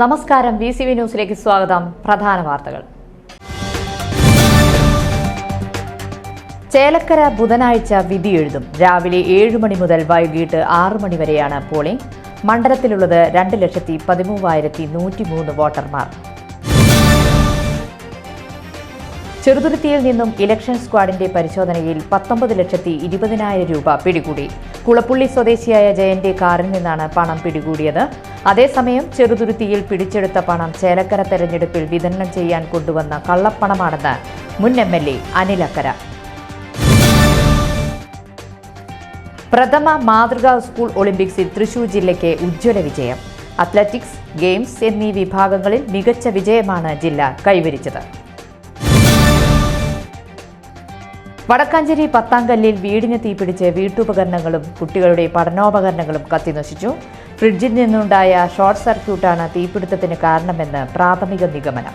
നമസ്കാരം. V C V ന്യൂസിലേക്ക് സ്വാഗതം. പ്രധാന വാർത്തകൾ. ചേലക്കര ബുധനാഴ്ച വിധി എഴുതും രാവിലെ ഏഴ് മണി മുതൽ വൈകിട്ട് ആറ് മണി വരെയാണ് പോളിംഗ്. മണ്ഡലത്തിലുള്ളത് രണ്ട് ലക്ഷത്തി പതിമൂവായിരത്തി നൂറ്റിമൂന്ന് വോട്ടർമാർ. ചെറുതുരുത്തിയിൽ നിന്നും ഇലക്ഷൻ സ്ക്വാഡിന്റെ പരിശോധനയിൽ പത്തൊമ്പത് ലക്ഷത്തി ഇരുപതിനായിരം രൂപ പിടികൂടി. കുളപ്പുള്ളി സ്വദേശിയായ ജയന്റെ കാറിൽ നിന്നാണ് പണം പിടികൂടിയത്. അതേസമയം ചെറുതുരുത്തിയിൽ പിടിച്ചെടുത്ത പണം ചേലക്കര തെരഞ്ഞെടുപ്പിൽ വിതരണം ചെയ്യാൻ കൊണ്ടുവന്ന കള്ളപ്പണമാണെന്ന് മുൻ എം എൽ എ അനിലക്കര പ്രഥമ മാതൃകാ സ്കൂൾ ഒളിമ്പിക്സിൽ തൃശൂർ ജില്ലയ്ക്ക് ഉജ്ജ്വല വിജയം. അത്ലറ്റിക്സ് ഗെയിംസ് എന്നീ വിഭാഗങ്ങളിൽ മികച്ച വിജയമാണ് ജില്ല കൈവരിച്ചത്. വടക്കാഞ്ചേരി പത്താംകല്ലിൽ വീടിന് തീപിടിച്ച് വീട്ടുപകരണങ്ങളും കുട്ടികളുടെ പഠനോപകരണങ്ങളും കത്തിനശിച്ചു. ഫ്രിഡ്ജിൽ നിന്നുണ്ടായ ഷോർട്ട് സർക്യൂട്ടാണ് തീപിടുത്തത്തിന് കാരണമെന്ന് പ്രാഥമിക നിഗമനം.